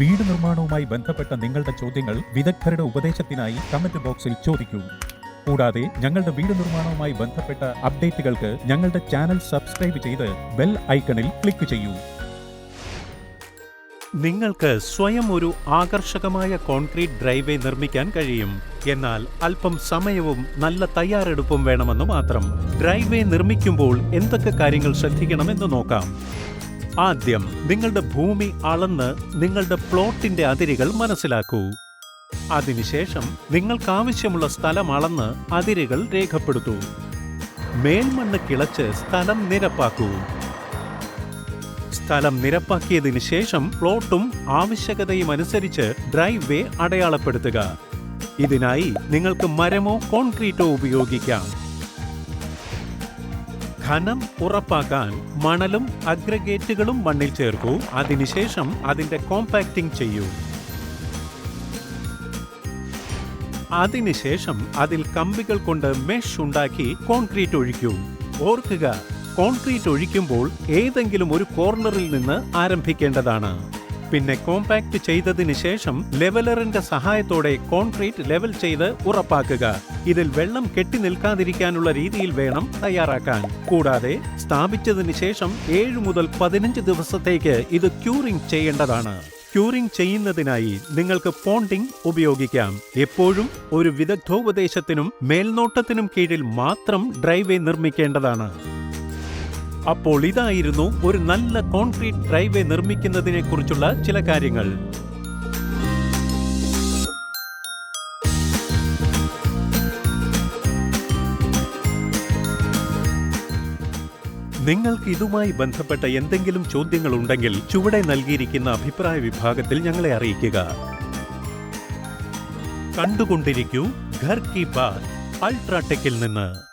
വീട് നിർമ്മാണവുമായി ബന്ധപ്പെട്ട നിങ്ങളുടെ ചോദ്യങ്ങൾ വിദഗ്ധരുടെ ഉപദേശത്തിനായി കമന്റ് ബോക്സിൽ ചോദിക്കൂ. കൂടാതെ ഞങ്ങളുടെ വീട് നിർമ്മാണവുമായി ബന്ധപ്പെട്ട അപ്ഡേറ്റുകൾക്ക് ഞങ്ങളുടെ ചാനൽ സബ്സ്ക്രൈബ് ചെയ്ത് ബെൽ ഐക്കണിൽ ക്ലിക്ക് ചെയ്യൂ. നിങ്ങൾക്ക് സ്വയം ഒരു ആകർഷകമായ കോൺക്രീറ്റ് ഡ്രൈവേ നിർമ്മിക്കാൻ കഴിയും. എന്നാൽ അല്പം സമയവും നല്ല തയ്യാറെടുപ്പും വേണമെന്ന് മാത്രം. ഡ്രൈവേ നിർമ്മിക്കുമ്പോൾ എന്തൊക്കെ കാര്യങ്ങൾ ശ്രദ്ധിക്കണമെന്ന് നോക്കാം. ആദ്യം നിങ്ങളുടെ ഭൂമി അളന്ന് നിങ്ങളുടെ പ്ലോട്ടിന്റെ അതിരുകൾ മനസ്സിലാക്കൂ. അതിനുശേഷം നിങ്ങൾക്കാവശ്യമുള്ള സ്ഥലം അളന്ന് അതിരുകൾ രേഖപ്പെടുത്തൂ. മേൽമണ്ണ് കിളച്ച് സ്ഥലം നിരപ്പാക്കൂ. സ്ഥലം നിരപ്പാക്കിയതിനു ശേഷം പ്ലോട്ടും ആവശ്യകതയും അനുസരിച്ച് ഡ്രൈവ് വേ അടയാളപ്പെടുത്തുക. ഇതിനായി നിങ്ങൾക്ക് മരമോ കോൺക്രീറ്റോ ഉപയോഗിക്കാം. ഘനം ഉറപ്പാക്കാൻ മണലും അഗ്രഗേറ്റുകളും മണ്ണിൽ ചേർക്കൂ. അതിനുശേഷം അതിന്റെ കോമ്പാക്റ്റിംഗ് ചെയ്യൂ. അതിനുശേഷം അതിൽ കമ്പികൾ കൊണ്ട് മെഷ് ഉണ്ടാക്കി കോൺക്രീറ്റ് ഒഴിക്കൂ. ഓർക്കുക കോൺക്രീറ്റ് ഒഴിക്കുമ്പോൾ ഏതെങ്കിലും ഒരു കോർണറിൽ നിന്ന് ആരംഭിക്കേണ്ടതാണ്. പിന്നെ കോമ്പാക്ട് ചെയ്തതിന് ശേഷം ലെവലറിന്റെ സഹായത്തോടെ കോൺക്രീറ്റ് ലെവൽ ചെയ്ത് ഉറപ്പാക്കുക. ഇതിൽ വെള്ളം കെട്ടി നിൽക്കാതിരിക്കാനുള്ള രീതിയിൽ വേണം തയ്യാറാക്കാൻ. കൂടാതെ സ്ഥാപിച്ചതിന് ശേഷം ഏഴ് മുതൽ പതിനഞ്ച് ദിവസത്തേക്ക് ഇത് ക്യൂറിംഗ് ചെയ്യേണ്ടതാണ്. ക്യൂറിംഗ് ചെയ്യുന്നതിനായി നിങ്ങൾക്ക് പോണ്ടിംഗ് ഉപയോഗിക്കാം. എപ്പോഴും ഒരു വിദഗ്ധോപദേശത്തിനും മേൽനോട്ടത്തിനും കീഴിൽ മാത്രം ഡ്രൈവേ നിർമ്മിക്കേണ്ടതാണ്. അപ്പോൾ ഇതായിരുന്നു ഒരു നല്ല കോൺക്രീറ്റ് ഡ്രൈവേ നിർമ്മിക്കുന്നതിനെ കുറിച്ചുള്ള ചില കാര്യങ്ങൾ. നിങ്ങൾക്ക് ഇതുമായി ബന്ധപ്പെട്ട എന്തെങ്കിലും ചോദ്യങ്ങൾ ഉണ്ടെങ്കിൽ ചുവടെ നൽകിയിരിക്കുന്ന അഭിപ്രായ വിഭാഗത്തിൽ ഞങ്ങളെ അറിയിക്കുക. കണ്ടുകൊണ്ടിരിക്കൂ ഘർ കി ബാത് അൾട്രാടെക്കിൽ നിന്ന്.